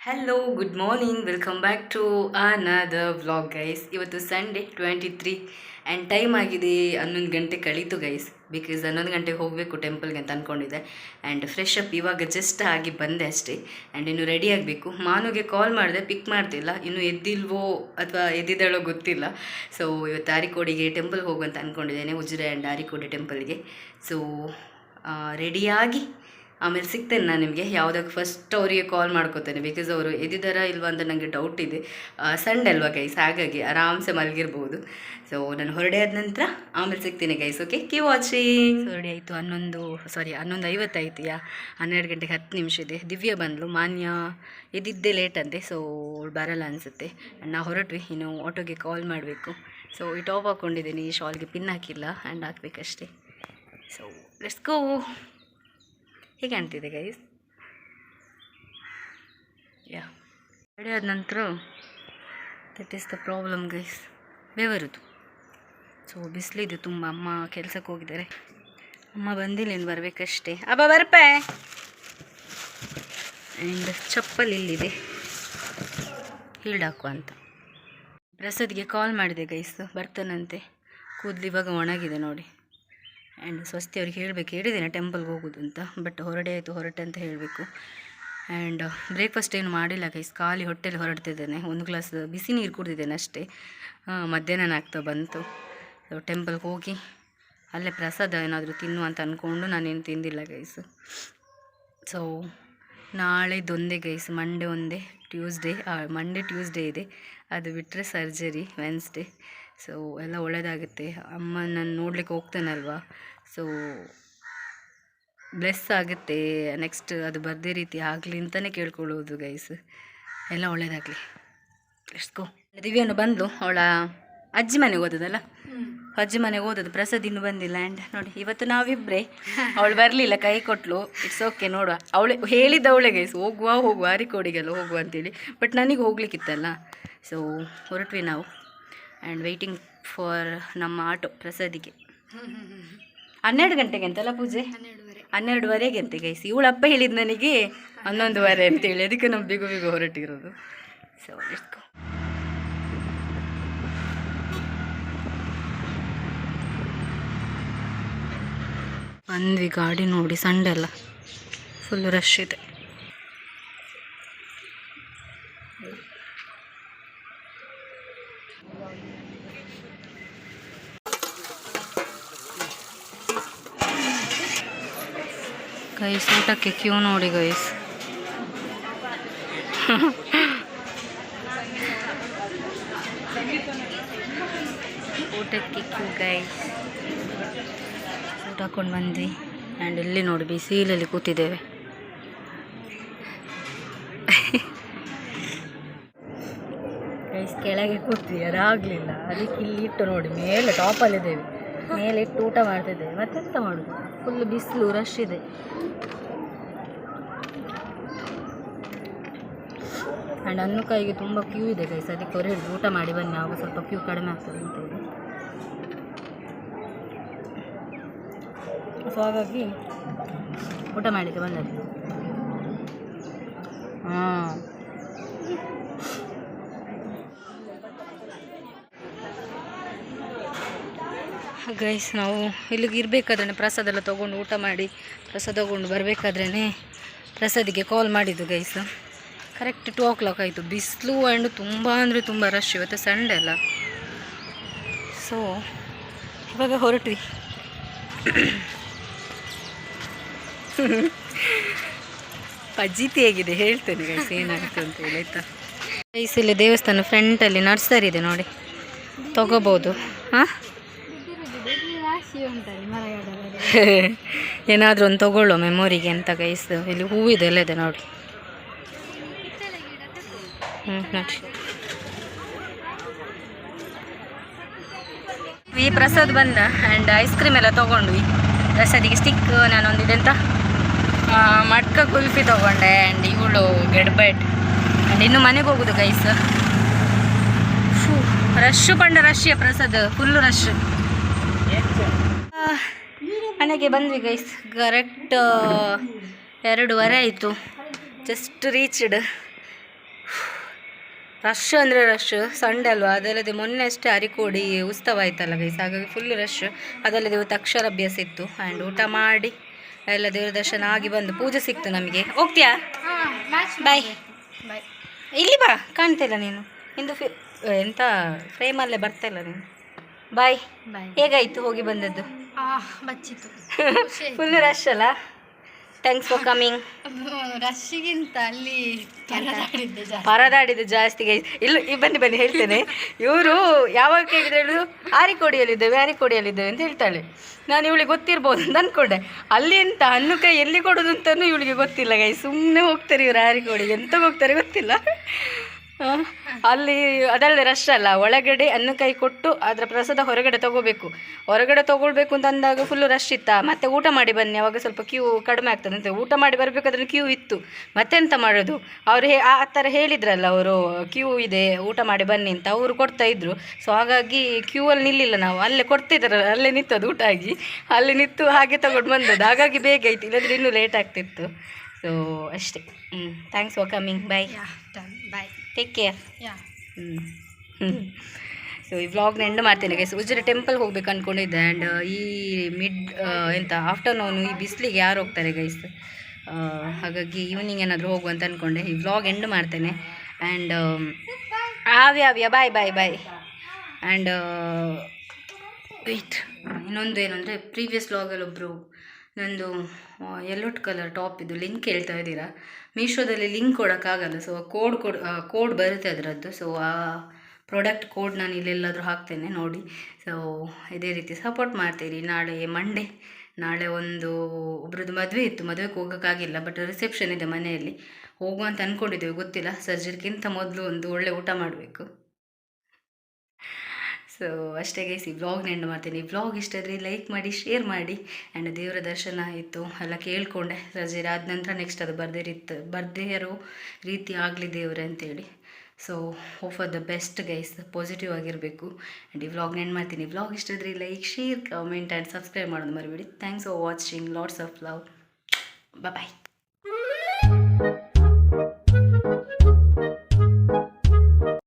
Hello good morning welcome back to another vlog guys ಇವತ್ತು Sunday twenty three and time ಆಗಿದೆ ಹನ್ನೊಂದು ಗಂಟೆ ಕಳೀತು guys because ಹನ್ನೊಂದು ಗಂಟೆಗೆ ಹೋಗಬೇಕು ಟೆಂಪಲ್ಗೆ ಅಂತ ಅಂದ್ಕೊಂಡಿದ್ದೆ ಆ್ಯಂಡ್ ಫ್ರೆಶ್ ಅಪ್ ಇವಾಗ ಜಸ್ಟ್ ಆಗಿ ಬಂದೆ ಅಷ್ಟೇ. ಆ್ಯಂಡ್ ಇನ್ನು ರೆಡಿ ಆಗಬೇಕು. ಮಾನುಗೆ ಕಾಲ್ ಮಾಡಿದೆ ಪಿಕ್ ಮಾಡ್ತಿಲ್ಲ. ಇನ್ನು ಎದ್ದಿಲ್ವೋ ಅಥವಾ ಎದ್ದಿದ್ದಾಳೋ ಗೊತ್ತಿಲ್ಲ. ಸೊ ಇವತ್ತು ಆರಿಕೋಡಿಗೆ ಟೆಂಪಲ್ಗೆ ಹೋಗುವಂತ ಅಂದ್ಕೊಂಡಿದ್ದೇನೆ ಉಜಿರೆ ಆ್ಯಂಡ್ ಆರಿಕೋಡಿ ಟೆಂಪಲ್ಗೆ ಸೊ ರೆಡಿಯಾಗಿ ಆಮೇಲೆ ಸಿಗ್ತೇನೆ ನಾನು ನಿಮಗೆ ಯಾವುದಕ್ಕೆ ಫಸ್ಟ್ ಅವರಿಗೆ ಕಾಲ್ ಮಾಡ್ಕೋತೇನೆ. ಬಿಕಾಸ್ ಅವರು ಎದ್ದಿದ್ದಾರಾ ಇಲ್ವಾ ಅಂತ ನನಗೆ ಡೌಟ್ ಇದೆ. ಸಂಡೆ ಅಲ್ವಾ ಗೈಸ್ ಹಾಗಾಗಿ ಆರಾಮ್ಸೆ ಮಲಗಿರ್ಬೋದು. ಸೊ ನಾನು ಹೊರಡೆ ಆದ ನಂತರ ಆಮೇಲೆ ಸಿಗ್ತೀನಿ ಗೈಸ್ ಓಕೆ ಕಿ ವಾಚಿಂಗ್ ಹೊರಡೆ ಆಯಿತು. ಹನ್ನೊಂದು ಸಾರಿ ಹನ್ನೊಂದು ಐವತ್ತಾಯ್ತು ಯಾ ಹನ್ನೆರಡು ಗಂಟೆಗೆ ಹತ್ತು ನಿಮಿಷ ಇದೆ. ದಿವ್ಯ ಬಂದಳು ಮಾನ್ಯ ಎದ್ದಿದ್ದೇ ಲೇಟ್ ಅಂತೆ. ಸೊ ಅವಳು ಬರಲ್ಲ ಅನಿಸುತ್ತೆ. ನಾವು ಹೊರಟ್ವಿ. ಇನ್ನು ಆಟೋಗೆ ಕಾಲ್ ಮಾಡಬೇಕು. ಸೊ ಈ ಟಾಪ್ ಹಾಕ್ಕೊಂಡಿದ್ದೀನಿ ಈ ಶಾಲ್ಗೆ ಪಿನ್ ಹಾಕಿಲ್ಲ. ಆ್ಯಂಡ್ ಹಾಕ್ಬೇಕಷ್ಟೇ. ಸೊ ಲೆಟ್ಸ್ ಗೋ ಹೇಗೆ ಕಾಣ್ತಿದೆ ಗೈಸ್ ಯಾ ರೆಡಿ ಆದ ನಂತರ that is the problem guys ಬೇವರುದು. So ಬಿಸಿಲಿದೆ ತುಂಬ. ಅಮ್ಮ ಕೆಲ್ಸಕ್ಕೆ ಹೋಗಿದ್ದಾರೆ. ಅಮ್ಮ ಬಂದಿಲ್ಲ ಏನು ಬರಬೇಕಷ್ಟೇ. ಅಬ್ಬ, ಬರ್ಪೆ. ಆ್ಯಂಡ್ ಚಪ್ಪಲ್ ಇಲ್ಲಿದೆ. ಹಾಕುವ ಅಂತ. ಪ್ರಸಾದ್ಗೆ ಕಾಲ್ ಮಾಡಿದೆ ಗೈಸ್ ಬರ್ತಾನಂತೆ. ಕೂದಲು ಇವಾಗ ಒಣಗಿದೆ ನೋಡಿ. ಆ್ಯಂಡ್ ಸ್ವಸ್ತಿ ಅವ್ರಿಗೆ ಹೇಳಬೇಕು, ಹೇಳಿದ್ದೇನೆ ಟೆಂಪಲ್ಗೆ ಹೋಗೋದು ಅಂತ, ಬಟ್ ಹೊರಡೆ ಆಯಿತು, ಹೊರಟೆ ಅಂತ ಹೇಳಬೇಕು. ಆ್ಯಂಡ್ ಬ್ರೇಕ್ಫಾಸ್ಟ್ ಏನು ಮಾಡಿಲ್ಲ ಗೈಸ್ ಖಾಲಿ ಹೊಟ್ಟೆಲಿ ಹೊರಡ್ತಿದ್ದೇನೆ, ಒಂದು ಗ್ಲಾಸ್ ಬಿಸಿ ನೀರು ಕುಡಿದಿದ್ದೇನೆ ಅಷ್ಟೇ. ಮಧ್ಯಾಹ್ನ ಆಗ್ತಾ ಬಂತು. ಟೆಂಪಲ್ಗೆ ಹೋಗಿ ಅಲ್ಲೇ ಪ್ರಸಾದ ಏನಾದರೂ ತಿನ್ನು ಅಂತ ಅಂದ್ಕೊಂಡು ನಾನೇನು ತಿಂದಿಲ್ಲ ಗೈಸ್ ಸೊ ನಾಳೆದೊಂದೇ ಗೈಸ್ ಮಂಡೇ ಒಂದೇ ಟ್ಯೂಸ್ಡೇ ಮಂಡೇ ಟ್ಯೂಸ್ಡೇ ಇದೆ. ಅದು ಬಿಟ್ಟರೆ ಸರ್ಜರಿ ವೆನ್ಸ್ಡೇ ಸೊ ಎಲ್ಲ ಒಳ್ಳೆಯದಾಗುತ್ತೆ ಅಮ್ಮ ನಾನು ನೋಡ್ಲಿಕ್ಕೆ ಹೋಗ್ತೇನಲ್ವಾ? ಸೊ ಬ್ಲೆಸ್ ಆಗುತ್ತೆ. ನೆಕ್ಸ್ಟ್ ಅದು ಬರ್ದೇ ರೀತಿ ಆಗಲಿ ಅಂತಲೇ ಕೇಳ್ಕೊಳ್ಳೋದು ಗೈಸ್ ಎಲ್ಲ ಒಳ್ಳೇದಾಗಲಿ. ಎಷ್ಟು ದಿವ್ಯನು ಬಂದು ಅವಳ ಅಜ್ಜಿ ಮನೆಗೆ ಓದೋದಲ್ಲ ಅಜ್ಜಿ ಮನೆಗೆ ಓದೋದು ಪ್ರಸಾದ್ ಇನ್ನೂ ಬಂದಿಲ್ಲ. ಆ್ಯಂಡ್ ನೋಡಿ ಇವತ್ತು ನಾವಿಬ್ಬರೇ ಅವಳು ಬರಲಿಲ್ಲ ಕೈ ಕೊಟ್ಲು. ಇಟ್ಸ್ ಓಕೆ ನೋಡುವ. ಅವಳು ಹೇಳಿದ್ದ ಅವಳೆ ಗೈಸ್ ಹೋಗುವ ಹೋಗುವ. ಅರಿಕೋಡಿಗೆಲ್ಲ ಹೋಗುವ ಅಂತೇಳಿ. ಬಟ್ ನನಗೆ ಹೋಗ್ಲಿಕ್ಕಿತ್ತಲ್ಲ. ಸೊ ಹೊರಟ್ವಿ ನಾವು. ಆ್ಯಂಡ್ ವೆಯ್ಟಿಂಗ್ ಫಾರ್ ನಮ್ಮ ಆಟೋ ಪ್ರಸಾದಿಗೆ. ಹನ್ನೆರಡು ಗಂಟೆಗೆ ಅಂತಲ್ಲ ಪೂಜೆ? ಹನ್ನೆರಡುವರೆಗೆ ಅಂತೆ ಗೈಸಿ ಇವಳಪ್ಪ ಹೇಳಿದ್ದು ನನಗೆ ಹನ್ನೊಂದುವರೆ ಅಂತೇಳಿ ಅದಕ್ಕೆ ನಾವು ಬಿಗು ಬೇಗ ಹೊರಟಿರೋದು. ಸೊ ಇಟ್ಕೊ ಬಂದ್ವಿ ಗಾಡಿ ನೋಡಿ ಸಂಡೆ ಅಲ್ಲ. ಫುಲ್ ರಶ್ ಇದೆ. ಗೈಸ್ ಊಟಕ್ಕೆ ಕ್ಯೂ ನೋಡಿ ಗೈಸ್ ಊಟಕ್ಕೆ ಕ್ಯೂ ಗೈಸ್ ಊಟ ಹಾಕೊಂಡು ಬಂದ್ವಿ. ಆ್ಯಂಡ್ ಇಲ್ಲಿ ನೋಡಿ ಬಿಸಿಲಲ್ಲಿ ಕೂತಿದ್ದೇವೆ. ಗೈಸ್ ಕೆಳಗೆ ಕೂತ್ವಿ ಅದಾಗಲಿಲ್ಲ ಅದಕ್ಕೆ ಇಲ್ಲಿ ಇಟ್ಟು ನೋಡಿ, ಮೇಲೆ ಟಾಪಲ್ಲಿದ್ದೇವೆ ಮೇಲೆ ಇಟ್ಟು ಊಟ ಮಾಡ್ತಿದ್ದೇವೆ. ಮತ್ತೆಂತ ಮಾಡೋದು? ಫುಲ್ ಬಿಸಿಲು ರಶ್ ಇದೆ. ಆ್ಯಂಡ್ ಅನ್ನು ಕೈಗೆ ತುಂಬ ಕ್ಯೂ ಇದೆ ಗೈಸ್ ಅದಕ್ಕೆ ಅವ್ರು ಹೇಳಿದ್ರು, ಊಟ ಮಾಡಿ ಬನ್ನಿ, ಆವಾಗ ಸ್ವಲ್ಪ ಕ್ಯೂ ಕಡಿಮೆ ಆಗ್ತದೆ ಅಂತ ಹೇಳಿ. ಸೊ ಹಾಗಾಗಿ ಊಟ ಮಾಡಲಿಕ್ಕೆ ಬಂದದ್ದು. ಹಾಂ ಗೈಸ್ ನಾವು ಇಲ್ಲಿಗೆ ಇರಬೇಕಾದ್ರೆ ಪ್ರಸಾದ ಎಲ್ಲ ತೊಗೊಂಡು ಊಟ ಮಾಡಿ ಪ್ರಸಾದ ತೊಗೊಂಡು ಬರಬೇಕಾದ್ರೇ ಪ್ರಸಾದಿಗೆ ಕಾಲ್ ಮಾಡಿದ್ದು guys correct two o'clock ಆಯಿತು. ಬಿಸಿಲು ಆ್ಯಂಡ್ ತುಂಬ ಅಂದರೆ ತುಂಬ ರಶ್ ಇವತ್ತು ಸಂಡೆ ಅಲ್ಲ. ಸೊ ಇವಾಗ ಹೊರಟ್ವಿ. ಅಜ್ಜಿತಿ ಹೇಗಿದೆ ಹೇಳ್ತೇನೆ ಗೈಸ್ ಏನಾಗುತ್ತೆ ಅಂತ ಹೇಳಿ ಆಯ್ತಾ? ಗೈಸ್ ಇಲ್ಲಿ ದೇವಸ್ಥಾನ ಫ್ರಂಟಲ್ಲಿ ನರ್ಸರಿ ಇದೆ ನೋಡಿ. ತಗೋಬೋದು. ಹಾಂ? ಏನಾದರೂ ಒಂದು ತಗೊಳ್ಳೋ ಮೆಮೊರಿಗೆ ಅಂತ ಗೈಸ್ ಇಲ್ಲಿ ಹೂವಿದೆ ಎಲ್ಲ ಇದೆ ನೋಡಿ. ಹ್ಞೂ ಪ್ರಸಾದ್ ಬಂದ ಆ್ಯಂಡ್ ಐಸ್ ಕ್ರೀಮ್ ಎಲ್ಲ ತೊಗೊಂಡ್ವಿ. ಪ್ರಸಾದಿಗೆ ಸ್ಟಿಕ್ ನಾನೊಂದು ಇದೆಂತ ಮಟ್ಕ ಕುಲ್ಫಿ ತೊಗೊಂಡೆ ಆ್ಯಂಡ್ ಇವಳು ಗೆಡ್ಬೆಟ್ ಆ್ಯಂಡ್ ಇನ್ನು ಮನೆಗೆ ಹೋಗುದು ಗೈಸ್ ಫು ರಶ್ ಪಂಡ ರಶ್ಯ ಪ್ರಸಾದ್? ಫುಲ್ಲು ರಶ್ ಮನೆಗೆ ಬಂದ್ವಿ ಗೈಸ್ ಕರೆಕ್ಟ್ ಎರಡೂವರೆ ಆಯಿತು. ಜಸ್ಟ್ ರೀಚ್ಡ್ ರಶ್ ಅಂದರೆ ರಶ್ ಸಂಡೆ ಅಲ್ವಾ? ಅದಲ್ಲದೆ ಮೊನ್ನೆ ಅಷ್ಟೇ ಅರಿಕೋಡಿ ಉತ್ಸವ ಆಯ್ತಲ್ಲ ಗೈಸ್ ಹಾಗಾಗಿ ಫುಲ್ ರಶ್ ಅದಲ್ಲದೆ ಇವತ್ತು ಅಕ್ಷರಾಭ್ಯಾಸ ಇತ್ತು. ಆ್ಯಂಡ್ ಊಟ ಮಾಡಿ ಎಲ್ಲ ದೇವರ ದರ್ಶನ ಆಗಿ ಬಂದು ಪೂಜೆ ಸಿಕ್ತು ನಮಗೆ. ಹೋಗ್ತೀಯಾ? ಬಾಯ್ ಬಾಯ್ ಇಲ್ಲಿ ಬಾ. ಕಾಣ್ತಿಲ್ಲ ನೀನು. ಇಂದು ಫಿ ಎಂಥ ಫ್ರೇಮಲ್ಲೇ ಬರ್ತಾ ಇಲ್ಲ ನೀನು. ಬಾಯ್ ಹೇಗಾಯ್ತು ಹೋಗಿ ಬಂದದ್ದು? ಫುಲ್ ರಶ್ ಅಲ್ಲ? ಥ್ಯಾಂಕ್ಸ್ ಫಾರ್ ಕಮಿಂಗ್ ರಶ್ಗಿಂತ ಅಲ್ಲಿ ಪರದಾಡಿದ್ದೆ ಜಾಸ್ತಿ. ಗೈಸ್. ಇಲ್ಲ ಈ ಬನ್ನಿ ಬನ್ನಿ ಹೇಳ್ತೇನೆ. ಇವರು ಯಾವಾಗ ಕೇಳಿದ್ರೆ ಹೇಳುದು ಆರಿಕೋಡಿಯಲ್ಲಿದ್ದೇವೆ ಆರಿಕೋಡಿಯಲ್ಲಿದ್ದೇವೆ ಅಂತ ಹೇಳ್ತಾಳೆ. ನಾನು ಇವಳಿಗೆ ಗೊತ್ತಿರ್ಬೋದು ಅಂತ ಅಂದ್ಕೊಂಡೆ ಅಲ್ಲಿ ಎಂತ ಹಣ್ಣು ಕೈ ಎಲ್ಲಿ ಕೊಡೋದು ಅಂತಲೂ ಇವಳಿಗೆ ಗೊತ್ತಿಲ್ಲ ಗೈ ಸುಮ್ಮನೆ ಹೋಗ್ತಾರೆ ಇವರು ಆರಿಕೋಡಿಗೆ. ಎಂತ ಹೋಗ್ತಾರೆ ಗೊತ್ತಿಲ್ಲ. ಅಲ್ಲಿ ಅದಲ್ಲದೆ ರಶ್ ಅಲ್ಲ. ಒಳಗಡೆ ಕೈ ಕೊಟ್ಟು ಅದರ ಪ್ರಸಾದ ಹೊರಗಡೆ ತಗೋಬೇಕು. ಹೊರಗಡೆ ತಗೊಳ್ಬೇಕು ಅಂತ ಅಂದಾಗ ಫುಲ್ಲು ರಶ್ ಇತ್ತಾ? ಮತ್ತೆ ಊಟ ಮಾಡಿ ಬನ್ನಿ. ಅವಾಗ ಸ್ವಲ್ಪ ಕ್ಯೂ ಕಡಿಮೆ ಆಗ್ತದೆ. ಊಟ ಮಾಡಿ ಬರಬೇಕಾದ್ರೆ ಕ್ಯೂ ಇತ್ತು. ಮತ್ತೆಂತ ಮಾಡೋದು? ಅವರು ಹೇ, ಆ ಥರ ಹೇಳಿದ್ರಲ್ಲ ಅವರು ಕ್ಯೂ ಇದೆ, ಊಟ ಮಾಡಿ ಬನ್ನಿ ಅಂತ ಅವರು ಕೊಡ್ತಾ ಇದ್ರು. ಸೊ ಹಾಗಾಗಿ ಕ್ಯೂ ಅಲ್ಲಿ ನಿಲ್ಲಿಲ್ಲ ನಾವು. ಅಲ್ಲೇ ಕೊಡ್ತಿದ್ದಾರಲ್ಲ ಅಲ್ಲೇ ನಿಂತದ್ದು ಊಟ ಆಗಿ. ಅಲ್ಲಿ ನಿಂತು ಹಾಗೆ ತಗೊಂಡು ಬಂದದ್ದು. ಹಾಗಾಗಿ ಬೇಗ ಆಯ್ತು. ಇಲ್ಲದ್ರೆ ಇನ್ನೂ ಲೇಟ್ ಆಗ್ತಿತ್ತು. ಸೊ ಅಷ್ಟೇ. ಹ್ಞೂ thanks for coming bye bye take care yeah so ಈ ವ್ಲಾಗ್ನ ಎಂಡ್ ಮಾಡ್ತೇನೆ ಗೈಸ್ ಉಜ್ಜರ ಟೆಂಪಲ್ ಹೋಗ್ಬೇಕು ಅಂದ್ಕೊಂಡಿದ್ದೆ ಆ್ಯಂಡ್ ಈ ಮಿಡ್ ಎಂತ ಆಫ್ಟರ್ನೂನು ಈ ಬಿಸಿಲಿಗೆ ಯಾರು ಹೋಗ್ತಾರೆ ಗೈಸ್ ಹಾಗಾಗಿ ಈವ್ನಿಂಗ್ ಏನಾದರೂ ಹೋಗು ಅಂತ ಅಂದ್ಕೊಂಡೆ ಈ ವ್ಲಾಗ್ ಎಂಡ್ ಮಾಡ್ತೇನೆ. ಆ್ಯಂಡ್ ಆವ್ಯ ಆವ್ಯ bye bye bye and wait ಇನ್ನೊಂದು ಏನಂದರೆ ಪ್ರೀವಿಯಸ್ ವ್ಲಾಗಲ್ಲಿ ಒಬ್ಬರು ನಂದು ಯೆಲ್ಲೋಟ್ ಕಲರ್ ಟಾಪ್ ಇದು ಲಿಂಕ್ ಹೇಳ್ತಾ ಇದ್ದೀರಾ? ಮೀಶೋದಲ್ಲಿ ಲಿಂಕ್ ಕೊಡೋಕ್ಕಾಗಲ್ಲ ಸೊ ಕೋಡ್ ಕೊಡ್ ಕೋಡ್ ಬರುತ್ತೆ ಅದರದ್ದು ಸೊ ಆ ಪ್ರಾಡಕ್ಟ್ ಕೋಡ್ ನಾನು ಇಲ್ಲೆಲ್ಲಾದರೂ ಹಾಕ್ತೇನೆ, ನೋಡಿ. ಸೊ ಇದೇ ರೀತಿ ಸಪೋರ್ಟ್ ಮಾಡ್ತೀರಿ. ನಾಳೆ ಮಂಡೇ ನಾಳೆ ಒಂದು, ಒಬ್ರದ್ದು ಮದುವೆ ಇತ್ತು, ಮದುವೆಗೆ ಹೋಗೋಕ್ಕಾಗಿಲ್ಲ ಬಟ್ ರಿಸೆಪ್ಷನ್ ಇದೆ ಮನೆಯಲ್ಲಿ. ಹೋಗುವ ಅಂತ ಅಂದ್ಕೊಂಡಿದ್ದೇವೆ ಗೊತ್ತಿಲ್ಲ. ಸರ್ಜರಿಗಿಂತ ಮೊದಲು ಒಂದು ಒಳ್ಳೆ ಊಟ ಮಾಡಬೇಕು. ಸೊ ಅಷ್ಟೇ ಗೈಸ್ ಈ ವ್ಲಾಗ್ನ ಎಂಡ್ ಮಾಡ್ತೀನಿ. ವ್ಲಾಗ್ ಇಷ್ಟ ಆದರೆ ಲೈಕ್ ಮಾಡಿ ಶೇರ್ ಮಾಡಿ. ಆ್ಯಂಡ್ ದೇವರ ದರ್ಶನ ಆಯಿತು. ಎಲ್ಲ ಕೇಳಿಕೊಂಡೆ. ರಜೆ ಆದ ನಂತರ ನೆಕ್ಸ್ಟ್ ಅದು ಬರ್ದೇ ರೀತಿ, ಬರ್ದೇ ಇರೋ ರೀತಿ ಆಗಲಿ ದೇವರೇ ಅಂತೇಳಿ. So hope for the best guys positive ಆಗಿರಬೇಕು. ಆ್ಯಂಡ್ ಈ ವ್ಲಾಗ್ನ ಎಂಡ್ ಮಾಡ್ತೀನಿ. ವ್ಲಾಗ್ ಇಷ್ಟ ಆದರೆ like share comment and subscribe ಮಾಡೋದು ಮರಿಬೇಡಿ. Thanks for watching lots of love bye